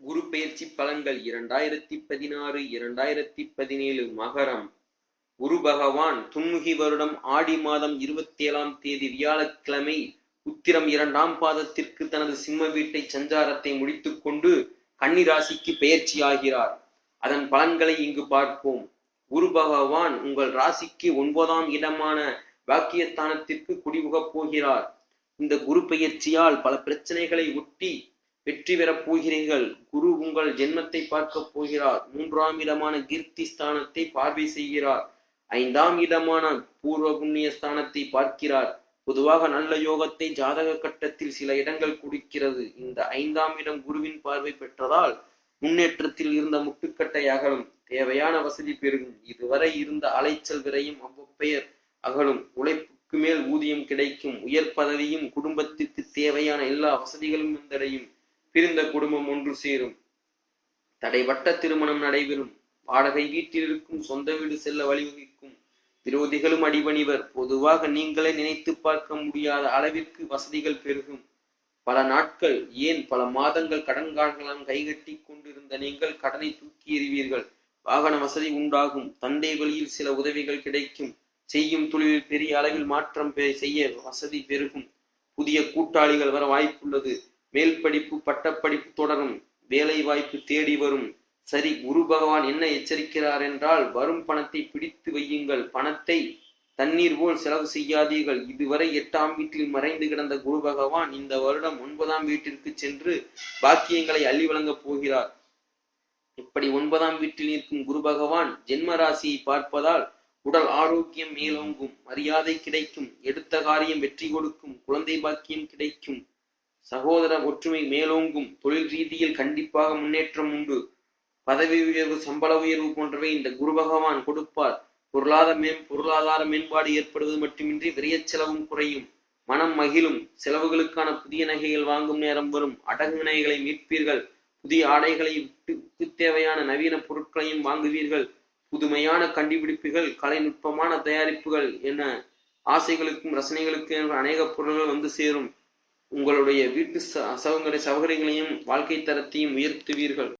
குரு பயிற்சி பலன்கள் இரண்டாயிரத்தி பதினாறு இரண்டாயிரத்தி பதினேழு மகரம். குரு பகவான் துன்முகி வருடம் ஆடி மாதம் இருபத்தி ஏழாம் தேதி வியாழக்கிழமை உத்திரம் இரண்டாம் பாதத்திற்கு தனது சிம்ம வீட்டை சஞ்சாரத்தை முடித்துக் கொண்டு கன்னிராசிக்கு பெயர்ச்சியாகிறார் அதன் பலன்களை இங்கு பார்ப்போம். குரு பகவான் உங்கள் ராசிக்கு ஒன்பதாம் இடமான வாக்கியஸ்தானத்திற்கு குடிபுகப் போகிறார். இந்த குரு பயிற்சியால் பல பிரச்சனைகளை ஒட்டி வெற்றி பெறப் போகிறீர்கள். குரு உங்கள் ஜென்மத்தை பார்க்கப் போகிறார். மூன்றாம் இடமான கீர்த்தி ஸ்தானத்தை பார்வை செய்கிறார். ஐந்தாம் இடமான பூர்வ புண்ணிய ஸ்தானத்தை பார்க்கிறார். பொதுவாக நல்ல யோகத்தை ஜாதக கட்டத்தில் சில இடங்கள் குடிக்கிறது. இந்த ஐந்தாம் இடம் குருவின் பார்வை பெற்றதால் முன்னேற்றத்தில் இருந்த முட்டுக்கட்டை அகலும். தேவையான வசதி பெருகும். இதுவரை இருந்த அலைச்சல் விரையும் அவ்வப்பெயர் அகலும். உழைப்புக்கு மேல் ஊதியம் கிடைக்கும். உயர் பதவியும் குடும்பத்திற்கு தேவையான எல்லா வசதிகளும் வந்தடையும். பிரிந்த குடும்பம் ஒன்று சேரும். தடைபட்ட திருமணம் நடைபெறும். வாடகை வீட்டில் இருக்கும் சொந்த வீடு செல்ல வழிவகுக்கும் விரோதிகளும் அடிபணிவர். பொதுவாக நீங்களே நினைத்து பார்க்க முடியாத அளவிற்கு வசதிகள் பெருகும். பல நாட்கள் ஏன் பல மாதங்கள் கடன்காரர்களால் கைகட்டி கொண்டிருந்த நீங்கள் கடனை தூக்கி எறிவீர்கள். வாகன வசதி உண்டாகும். தந்தை வழியில் சில உதவிகள் கிடைக்கும். செய்யும் தொழிலில் பெரிய அளவில் மாற்றம் செய்ய வசதி பெருகும். புதிய கூட்டாளிகள் வர வாய்ப்புள்ளது. மேல் படிப்பு பட்டப்படிப்பு தொடரும். வேலை வாய்ப்பு தேடி வரும். சரி குரு பகவான் என்ன எச்சரிக்கிறார் என்றால் வரும் பணத்தை பிடித்து வையுங்கள். பணத்தை தண்ணீர் போல் செலவு செய்யாதீர்கள். இதுவரை எட்டாம் வீட்டில் மறைந்து கிடந்த குரு பகவான் இந்த வருடம் ஒன்பதாம் வீட்டிற்கு சென்று பாக்கியங்களை அள்ளி வழங்கப் போகிறார். இப்படி ஒன்பதாம் வீட்டில் நிற்கும் குரு பகவான் ஜென்ம ராசியை பார்ப்பதால் உடல் ஆரோக்கியம் மேலோங்கும். மரியாதை கிடைக்கும். எடுத்த காரியம் வெற்றி கொடுக்கும். குழந்தை பாக்கியம் கிடைக்கும். சகோதர ஒற்றுமை மேலோங்கும் தொழில் ரீதியில் கண்டிப்பாக முன்னேற்றம் உண்டு. பதவி உயர்வு சம்பள உயர்வு போன்றவை இந்த குரு பகவான் கொடுப்பார். பொருளாதார மேம் பொருளாதார மேம்பாடு ஏற்படுவது மட்டுமின்றி விரைய செலவும் குறையும். மனம் மகிழும். செலவுகளுக்கான புதிய நகைகள் வாங்கும் நேரம் வரும். அடகு நகைகளை மீட்பீர்கள். புதிய ஆடைகளை விட்டு தேவையான நவீன பொருட்களையும் வாங்குவீர்கள். புதுமையான கண்டுபிடிப்புகள் கலைநுட்பமான தயாரிப்புகள் என ஆசைகளுக்கும் ரசனைகளுக்கும் அநேக பொருள்கள் வந்து சேரும். உங்களுடைய வீட்டு சௌகரிய சௌகரியங்களையும் வாழ்க்கை தரத்தையும் உயர்த்துவீர்கள்.